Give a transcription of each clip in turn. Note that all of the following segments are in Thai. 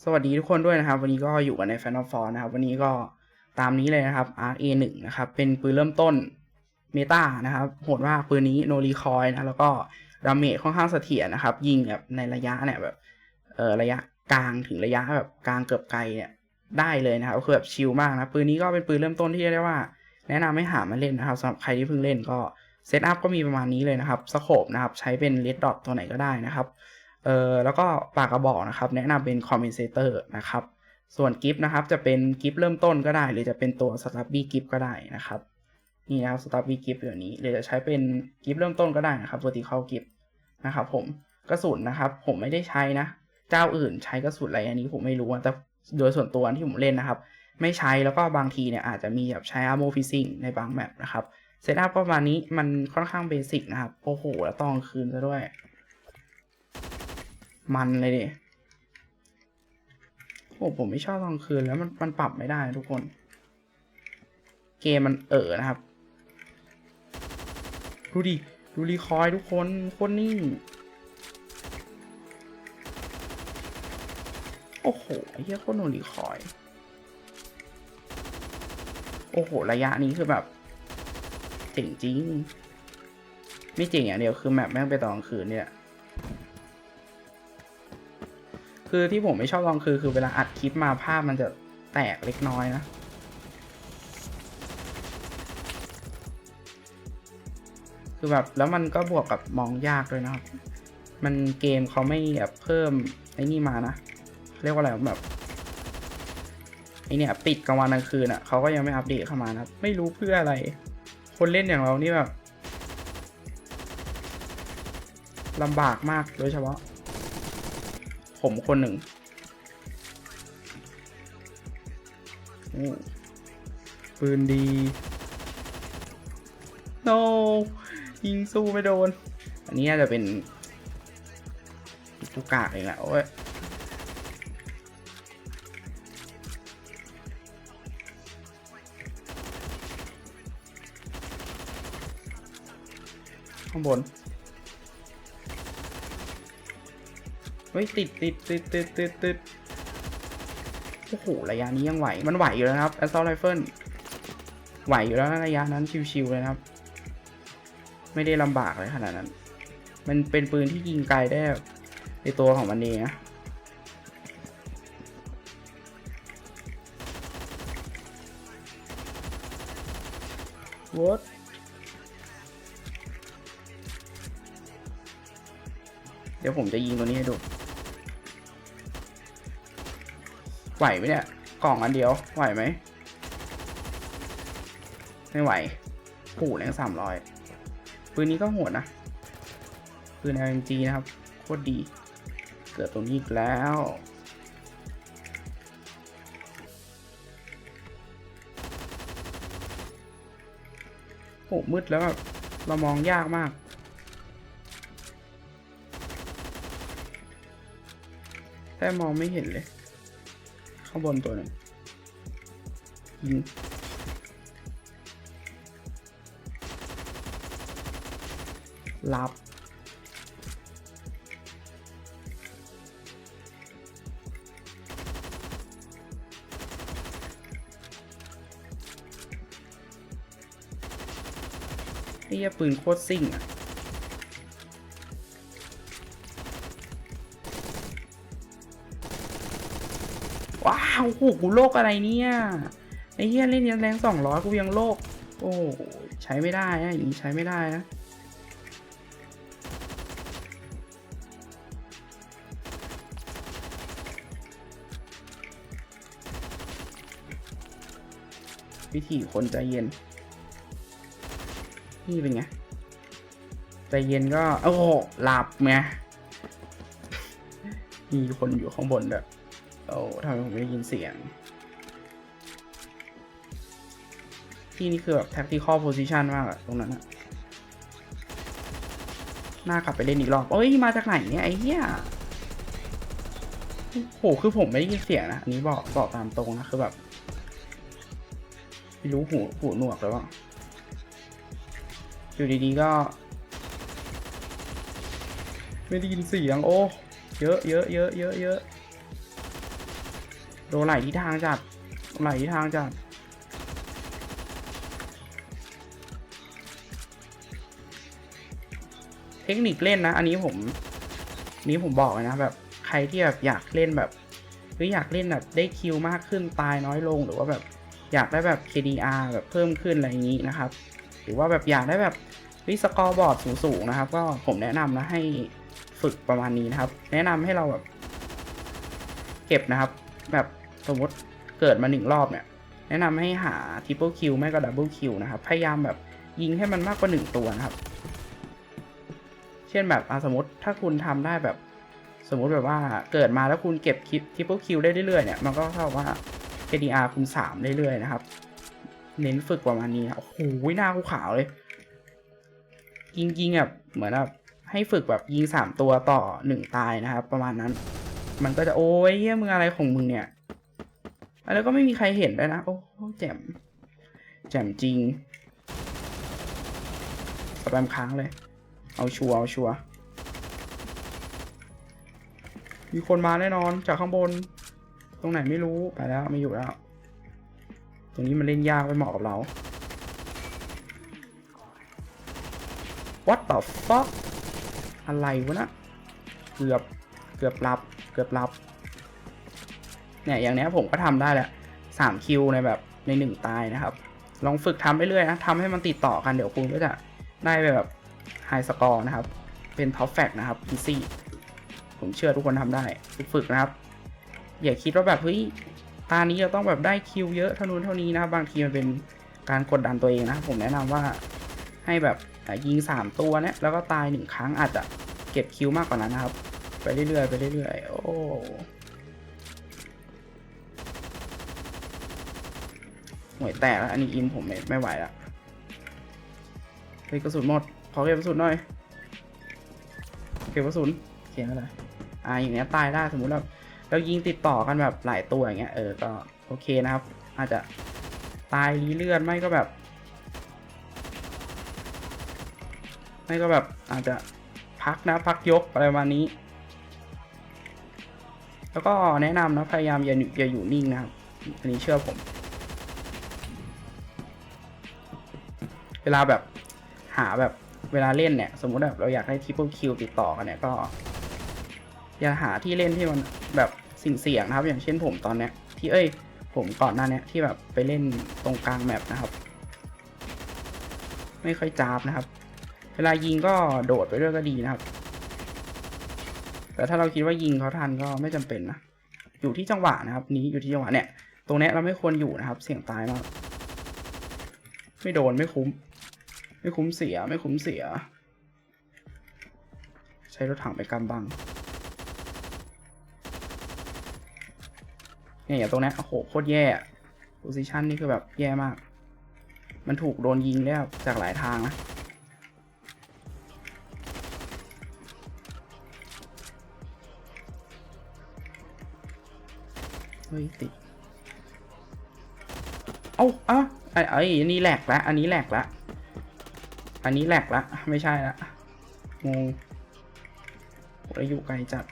สวัสดีทุกคนด้วยนะครับ วันนี้ก็อยู่กันใน f a n of f o r นะครับ วันนี้ก็ตามนี้เลยนะครับ RA1 นะครับ เป็นปืนเริ่มต้นเมตานะครับ โหดว่าปืนนี้โนรีคอยนะ แล้วก็ดาเมจค่อนข้างเสถียรนะครับ ยิงแบบในระยะเนี่ยแบบเออระยะกลางถึงระยะแบบกลางเกือบไกลเนี่ยได้เลยนะครับคือแบบชิลมากนะปืนนี้ก็เป็นปืนเริ่มต้นที่เรียกว่า แนะนำให้หามาเล่นนะครับสำหรับใครที่เพิ่งเล่นก็เซตอัพก็มีประมาณนี้เลยนะครับสโคปนะครับใช้เป็นเลดดอทตัวไหนก็ได้นะครับ เออแล้วก็ปากกระบอกนะครับ แนะนำเป็นคอมเพนเซเตอร์นะครับ ส่วนกิฟต์นะครับจะเป็นกิฟต์เริ่มต้นก็ได้ หรือจะเป็นตัวสตับบี้กิฟต์ก็ได้นะครับนี่นะครับสตับบี้กิฟต์อย่นี้หรือจะใช้เป็นกิฟต์เริ่มต้นก็ได้นะครับตัวตีเข้ากิฟต์นะครับ ผมกระสุนนะครับ ผมไม่ได้ใช้นะ เจ้าอื่นใช้กระสุนอะไรอันนี้ผมไม่รู้แต่โดยส่วนตัวที่ผมเล่นนะครับ ไม่ใช้แล้วก็บางทีเนี่ยอาจจะมีแบบใช้อาร์โมฟิซิ่งในบางแมปนะครับเซตอัพประมาณนี้มันค่อนข้างเบสิกนะครับ โอ้โห แล้วตอนกลางคืนซะด้วย มันเลยดิโอ้ผมไม่ชอบตอนกลางคืนแล้วมันมันปรับไม่ได้ทุกคน เกมมันเออนะครับ ดูดิ ดูรีคอยทุกคนคนนิ่งโอ้โหเหี้ยโคตรโนรีคอย โอ้โห ระยะนี้คือแบบเจ๋งจริง ไม่เจ๋งอย่างเดียวคือแมปแม่งไปตอนกลางคืนเนี่ย คือที่ผมไม่ชอบลองคือคือเวลาอัดคลิปมาภาพมันจะแตกเล็กน้อยนะคือแบบแล้วมันก็บวกกับมองยากด้วยนะครับ มันเกมเขาไม่แบบเพิ่มไอ้นี่มานะ เรียกว่าอะไรแบบไอเนี่ยปิดกลางวันกลางคืนอะ่ะเขาก็ยังไม่อัปเดตเข้ามานะไม่รู้เพื่ออะไร คนเล่นอย่างเรานี่แบบลำบากมากโดยเฉพาะ ผมคนหนึ่งโอ้ปืนดี no ยิงสู้ไม่โดน อันนี้น่าจะเป็นตุกากเองแหละโอ้ยข้างบน เฮ้ยติดติดติดติดติดติดโอ้โหระยะนี้ยังไหว มันไหวอยู่แล้วครับ assault rifle ไหวอยู่แล้วนะระยะนั้นชิวๆเลยครับ ไม่ได้ลำบากเลยขนาดนั้น มันเป็นปืนที่ยิงไกลได้ในตัวของมันเองนะ What เดี๋ยวผมจะยิงตัวนี้ให้ดู ไหวไหมเนี่ย กล่องอันเดียว ไหวไหม ไม่ไหวผูแรงสามร้อยปืนนี้ก็โหดนะ ปืน LMG นะครับ โคตรดี เกิดตรงนี้อีกแล้วโหมืดแล้วแบบเรามองยากมากแค่มองไม่เห็นเลย ข้างบนตัวหนึ่งยิงลับไอ้เหี้ยปืนโคตรซิ่งอะ ว้าวโหกูโลกอะไรเนี่ยไอ้เหี้ยเล่นยันแรงสองร้อยกูยังโลก โอ้ใช้ไม่ได้นะอย่างนี้ใช้ไม่ได้นะวิธีคนใจเย็น นี่เป็นไง ใจเย็นก็ โอ้หลับไงมีคนอยู่ข้างบนด้วยโอ้ทำไมผมไม่ได้ยินเสียง ที่นี่คือแบบ tactical position มากอะตรงนั้นอะน่ากลับไปเล่นอีกรอบเอ้ย มาจากไหนเนี่ย ไอ้เหี้ยโหคือผมไม่ได้ยินเสียงนะ อันนี้บอกบอกตามตรงนะ คือแบบไม่รู้หูหูหนวกหรือเปล่าอยู่ดีๆก็ ไม่ได้ยินเสียง โอ้ เยอะเยอะเยอะเยอะเยอะ โดนไหลที่ทางจัดไหลที่ทางจัดเทคนิคเล่นนะ อันนี้ผมนี้ผมบอกนะแบบใครที่แบบอยากเล่นแบบหรืออยากเล่นแบบได้คิวมากขึ้นตายน้อยลงหรือว่าแบบอยากได้แบบ KDR แบบเพิ่มขึ้นอะไรอย่างนี้นะครับ หรือว่าแบบอยากได้แบบวิสกอร์บอร์ดสูงๆนะครับ ก็ผมแนะนำนะให้ฝึกประมาณนี้นะครับ แนะนำให้เราแบบ เก็บนะครับ แบบ สมมติเกิดมาหนึ่งรอบเนี่ย แนะนำให้หาทริปเปิลคิวไม่ก็ดับเบิลคิวนะครับ พยายามแบบยิงให้มันมากกว่าหนึ่งตัวนะครับ เช่นแบบสมมติถ้าคุณทำได้แบบ สมมุติแบบว่าเกิดมาแล้วคุณเก็บคลิปทริปเปิลคิวได้เรื่อยๆเนี่ย มันก็เท่ากับว่า KDR คูณสามเรื่อยๆนะครับ เน้นฝึกประมาณนี้นะโอ้โหหน้ากูขาวเลยยิงยิงๆแบบเหมือนแบบให้ฝึกแบบยิงสามตัวต่อหนึ่งตายนะครับ ประมาณนั้น มันก็จะโอ้ยเหี้ยมึงอะไรของมึงเนี่ย แล้วก็ไม่มีใครเห็นด้วยนะ โอ้แจ่มแจ่มจริงสแปมค้างเลย เอาชัวเอาชัวมีคนมาแน่นอนจากข้างบน ตรงไหนไม่รู้ไปแล้วไม่อยู่แล้ว ตรงนี้มันเล่นยากไปเหมาะกับเรา What the fuck อะไรวะนะ เกือบ เกือบรับ เกือบรับ เนี่ยอย่างนี้ผมก็ทำได้แหละสามคิวในแบบในหนึ่งตายนะครับ ลองฝึกทำไปเรื่อยๆนะทำให้มันติดต่อกันเดี๋ยวคุณก็จะได้ไแบบไฮสกอร์นะครับ เป็นท็อปแฟกนะครับ easy ผมเชื่อทุกคนทำได้ฝึกๆนะครับ อย่าคิดว่าแบบเฮ้ยตานี้เราต้องแบบได้คิวเยอะเท่านู้นเท่านี้นะครับบางทีมันเป็นการกดดันตัวเองนะผมแนะนำว่าให้แบบยิงสามตัวเนี่ยแล้วก็ตายหนึ่งครั้งอาจจะเก็บคิวมากกว่านั้นนะครับ ไปเรื่อยๆไปเรื่อยๆโอ้ ห่วยแตกแล้ว อันนี้อินผมไม่ไม่ไหวแล้วเฮ้ยกระสุนหมด ขอเก็บกระสุนหน่อย เก็บกระสุนเขียนอะไรอ่าอย่างเงี้ยตายได้สมมุติเราเรายิงติดต่อกันแบบหลายตัวอย่างเงี้ยเออก็โอเคนะครับ อาจจะตายรีเลือดไม่ก็แบบ ไม่ก็แบบอาจจะพักนะพักยกอะไรประมาณนี้ แล้วก็แนะนำนะพยายามอย่าอย่าอยู่นิ่งนะครับ อันนี้เชื่อผม เวลาแบบหาแบบเวลาเล่นเนี่ย สมมุติแบบเราอยากได้ทริปเปิลคิวติดต่อกันเนี่ยก็ อย่าหาที่เล่นที่มันแบบสิ่งเสี่ยงนะครับ อย่างเช่นผมตอนเนี้ย ที่เอ้ย ผมก่อนหน้าเนี้ยที่แบบไปเล่นตรงกลางแมปนะครับ ไม่ค่อยจ้าบนะครับ เวลายิงก็โดดไปด้วยก็ดีนะครับ แต่ถ้าเราคิดว่ายิงเขาทันก็ไม่จำเป็นนะอยู่ที่จังหวะนะครับ นี้อยู่ที่จังหวะเนี่ย ตรงนี้เราไม่ควรอยู่นะครับ เสี่ยงตายมาก ไม่โดนไม่คุ้ม ไม่คุ้มเสียไม่คุ้มเสีย ใช้รถถังไปกำบังเนี่ยอย่างตรงนี้โอ้โหโคตรแย่โพซิชันนี่คือแบบแย่มาก มันถูกโดนยิงได้แบบจากหลายทางนะเฮ้ยติด เอาอะไอ้ไอ้นนี้แหลกละ อันนี้แหลกละ อันนี้แหลกละ ไม่ใช่ละงงอายุไกลจัด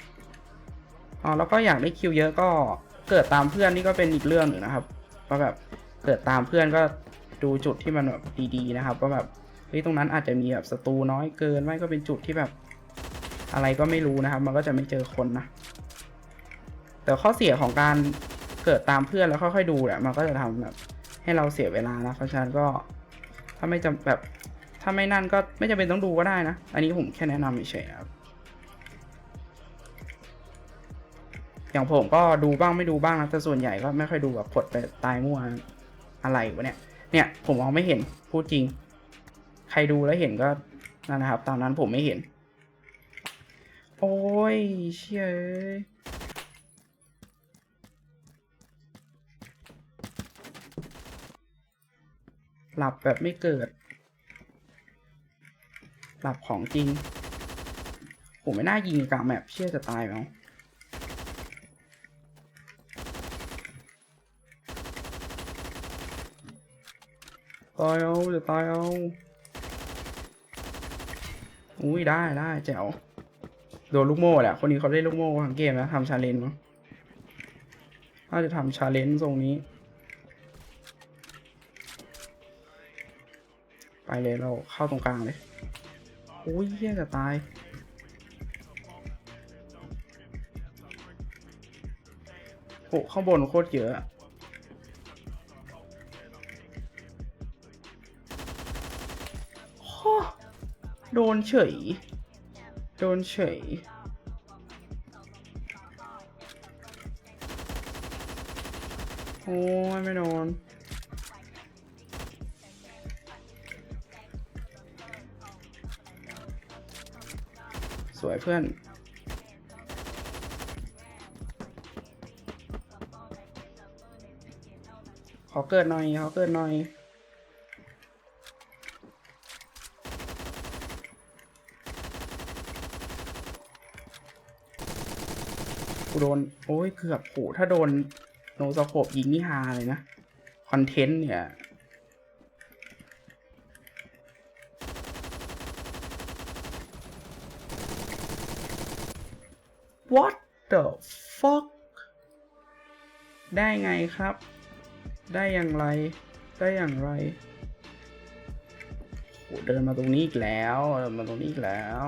อ๋อแล้วก็อยากได้คิวเยอะก็เกิดตามเพื่อนนี่ก็เป็นอีกเรื่องหนึ่งนะครับว่าแบบเกิดตามเพื่อนก็ดูจุดที่มันแบบดีๆนะครับว่าแบบเฮ้ยตรงนั้นอาจจะมีแบบศัตรูน้อยเกินไม่ก็เป็นจุดที่แบบ อะไรก็ไม่รู้นะครับ มันก็จะไม่เจอคนนะแต่ข้อเสียของการเกิดตามเพื่อนแล้วค่อยๆดูเนี่ยมันก็จะทำแบบ ให้เราเสียเวลานะเพราะฉะนั้นก็ถ้าไม่จำแบบ ถ้าไม่นั่นก็ไม่จำเป็นต้องดูก็ได้นะ อันนี้ผมแค่แนะนำเฉยครับ อย่างผมก็ดูบ้างไม่ดูบ้างนะแต่ส่วนใหญ่ก็ไม่ค่อยดูแบบกดไปตายมั่วอะไรวะเนี่ย เนี่ยผมมองไม่เห็นพูดจริง ใครดูแล้วเห็นก็นั่นนะครับตอนนั้นผมไม่เห็น โอ้ยเชี่ยเอ้ยหลับแบบไม่เกิด หลับของจริง ผมไม่น่ายิงกลางแมปเชื่อจะตายแล้วตายเอาจะตายเอา อุ้ยได้ได้แจ๋วโดนลูกโม่แหละ คนนี้เขาเล่นลูกโม่ทั้งเกมนะทำชาเลนจ์มั้งถ้าจะทำชาเลนจ์ตรงนี้ ไปเลยเราเข้าตรงกลางเลย อ้ยเฮียจะตายโอ้ข้างบนโคตรเยอะโอ้โดนเฉย โดนเฉย โอ้ยไม่โดน สวยเพื่อน ขอเกิดหน่อย ขอเกิดหน่อยกูโดน โอ้ยเกือบโหถ้าโดนโนสโคปยิงนี่ฮาเลยนะ คอนเทนต์เนี่ย What the fuck ได้ไงครับ ได้อย่างไร ได้อย่างไรโหเดินมาตรงนี้อีกแล้วเดินมาตรงนี้อีกแล้ว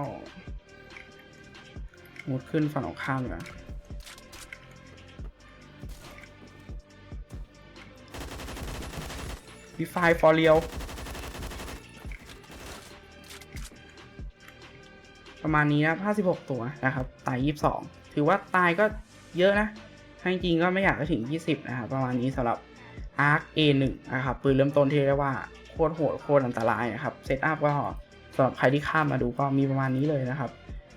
มุดขึ้นฝั่งของข้ามนะวีไฟฟอร์เรียว ประมาณนี้นะ56ตัวนะครับ ตาย22ถือว่าตายก็เยอะนะถ้าจริงก็ไม่อยากจะถึง 20 นะครับ ประมาณนี้สำหรับ Arc A1 นะครับ ปืนเริ่มต้นที่เรียกว่าโคตรโหดโคตรอันตรายนะครับ เซตอัพก็สำหรับใครที่ข้ามมาดูก็มีประมาณนี้เลยนะครับ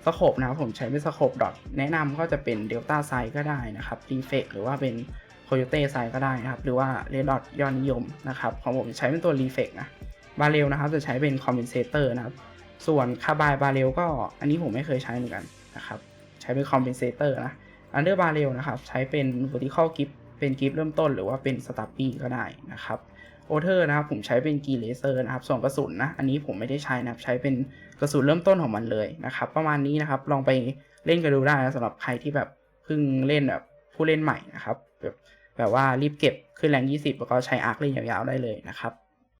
สโคปนะครับผมใช้เป็นสโคปดอทแนะนำก็จะเป็นเดลต้าไซก็ได้นะครับรีเฟกหรือว่าเป็นโคโยเต้ไซก็ได้นะครับ หรือว่าเรดดอทยอดนิยมนะครับ ของผมใช้เป็นตัวรีเฟกนะ บาเรลนะครับจะใช้เป็นคอมเพนเซเตอร์นะครับ ส่วนคาบายบาเรลก็อันนี้ผมไม่เคยใช้เหมือนกันนะครับ ใช้เป็นคอมเพนเซเตอร์นะอันเดอร์บาเรลนะครับ ใช้เป็น vertical grip เป็นกริปเริ่มต้นหรือว่าเป็นสตับปี้ก็ได้นะครับโอเทอร์นะครับผมใช้เป็นกีเลเซอร์นะครับส่วนกระสุนนะอันนี้ผมไม่ได้ใช้นะครับใช้เป็นกระสุนเริ่มต้นของมันเลยนะครับประมาณนี้นะครับลองไปเล่นกันดูได้นะสำหรับใครที่แบบเพิ่งเล่นแบบผู้เล่นใหม่นะครับแบบแบบว่ารีบเก็บขึ้นแรง 20 แล้วก็ใช้อาร์คเล่นยาวๆได้เลยนะครับ